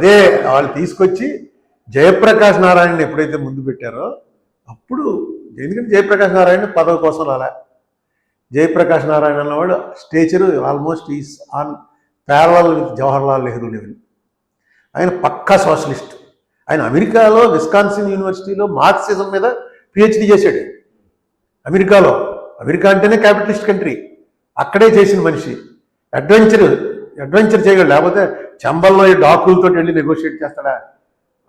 అదే వాళ్ళు తీసుకొచ్చి జయప్రకాష్ నారాయణని ఎప్పుడైతే ముందు పెట్టారో అప్పుడు ఎందుకంటే జయప్రకాష్ నారాయణ పదవి కోసం రాలే. జయప్రకాష్ నారాయణ అన్నవాడు stature almost is on parallel with Jawaharlal Nehru level ఆయన పక్కా సోషలిస్ట్. ఆయన అమెరికాలో విస్కాన్సిన్ యూనివర్సిటీలో మార్క్సిజం మీద పిహెచ్డి చేశాడు. అమెరికాలో. అమెరికా అంటేనే క్యాపిటలిస్ట్ కంట్రీ. అక్కడే చేసిన మనిషి. అడ్వెంచర్ అడ్వెంచర్ చేయగలడు. లేకపోతే చంబల్లో ఈ డాకులతో వెళ్ళి నెగోషియేట్ చేస్తాడా?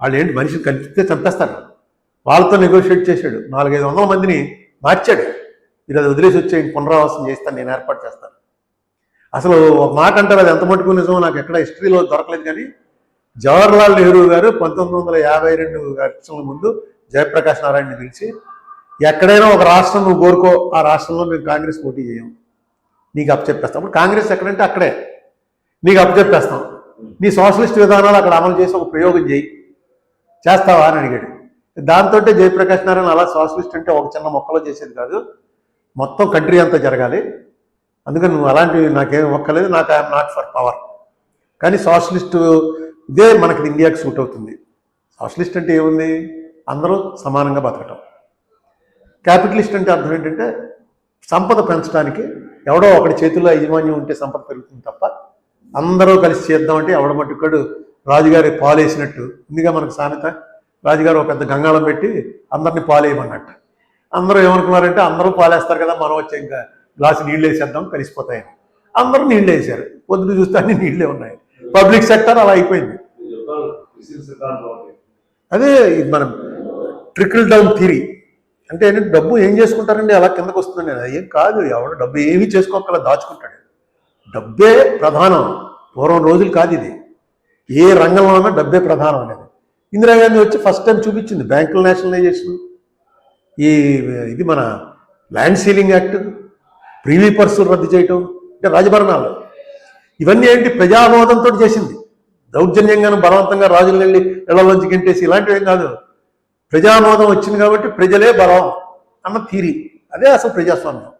వాళ్ళు ఏంటి మనిషిని కల్పిస్తే చంపేస్తారు. వాళ్ళతో నెగోషియేట్ చేశాడు. నాలుగైదు వందల మందిని మార్చాడు. మీరు అది వదిలేసి వచ్చే పునరావాసం చేస్తాను నేను ఏర్పాటు చేస్తాను. అసలు ఒక మాట అంటారు అది ఎంత మటుకు నిజమో నాకు ఎక్కడ హిస్టరీలో దొరకలేదు కానీ జవహర్లాల్ నెహ్రూ గారు పంతొమ్మిది వందల యాభై రెండు లక్షల ముందు జయప్రకాష్ నారాయణని పిలిచి ఎక్కడైనా ఒక రాష్ట్రం నువ్వు కోరుకో ఆ రాష్ట్రంలో మేము కాంగ్రెస్ పోటీ చేయం. నీకు అప్పచెప్పేస్తాం. అప్పుడు కాంగ్రెస్ ఎక్కడంటే అక్కడే. నీకు అప్పచెప్పేస్తాం. నీ సోషలిస్ట్ విధానాలు అక్కడ అమలు చేసి ఒక ప్రయోగం చేయి. చేస్తావా అని అడిగాడు. దాంతో జయప్రకాష్ నారాయణ అలా సోషలిస్ట్ అంటే ఒక చిన్న మొక్కలో చేసేది కాదు. మొత్తం కంట్రీ అంతా జరగాలి. అందుకని నువ్వు అలాంటివి నాకేం ఒక్కలేదు నాకు ఐఎమ్ నాట్ ఫర్ పవర్. కానీ సోషలిస్ట్ ఇదే మనకి ఇండియాకి సూట్ అవుతుంది. సోషలిస్ట్ అంటే ఏముంది? అందరూ సమానంగా బతకటం. క్యాపిటలిస్ట్ అంటే అర్థం ఏంటంటే సంపద పెంచడానికి ఎవడో ఒకటి చేతుల్లో యజమాన్యం ఉంటే సంపద పెరుగుతుంది తప్ప అందరూ కలిసి చేద్దామంటే ఎవడ మట్టుకాడు రాజుగారి పాలేసినట్టు. ఇందుగా మనకు సామెత? రాజుగారు ఒక పెద్ద గంగాళం పెట్టి అందరినీ పాలేయమన్నట్టు. అందరూ ఏమనుకున్నారంటే అందరూ పాలేస్తారు కదా మనం వచ్చి ఇంకా గ్లాసు నీళ్ళు వేసేద్దాం కలిసిపోతాయని. అందరూ నీళ్ళు వేసారు. పొద్దున చూస్తే అన్ని నీళ్ళే ఉన్నాయి. పబ్లిక్ సెక్టర్ అలా అయిపోయింది. అదే ఇది మనం ట్రికిల్ డౌన్ థిరీ అంటే డబ్బు ఏం చేసుకుంటారండి? అలా కిందకు వస్తుందండి. అది ఏం కాదు ఎవడు డబ్బు ఏమీ చేసుకోకలా దాచుకుంటాడు. డబ్బే ప్రధానం. పూర్వం రోజులు కాదు ఇది. ఏ రంగంలో ఉన్నా డబ్బే ప్రధానం అనేది. ఇందిరాగాంధీ వచ్చి ఫస్ట్ టైం చూపించింది బ్యాంకుల నేషనలైజేషన్ ఈ ఇది మన ల్యాండ్ సీలింగ్ యాక్ట్ ప్రీవీ పర్సులు రద్దు చేయటం అంటే రాజభరణాలు. ఇవన్నీ ఏంటి? ప్రజామోదంతో చేసింది. దౌర్జన్యంగాను బలవంతంగా రాజులు వెళ్ళి ఇళ్ళలోంచి గెంటేసి ఇలాంటివి ఏం కాదు. ప్రజామోదం వచ్చింది కాబట్టి ప్రజలే బలం అన్న థీరీ. అదే అసలు ప్రజాస్వామ్యం.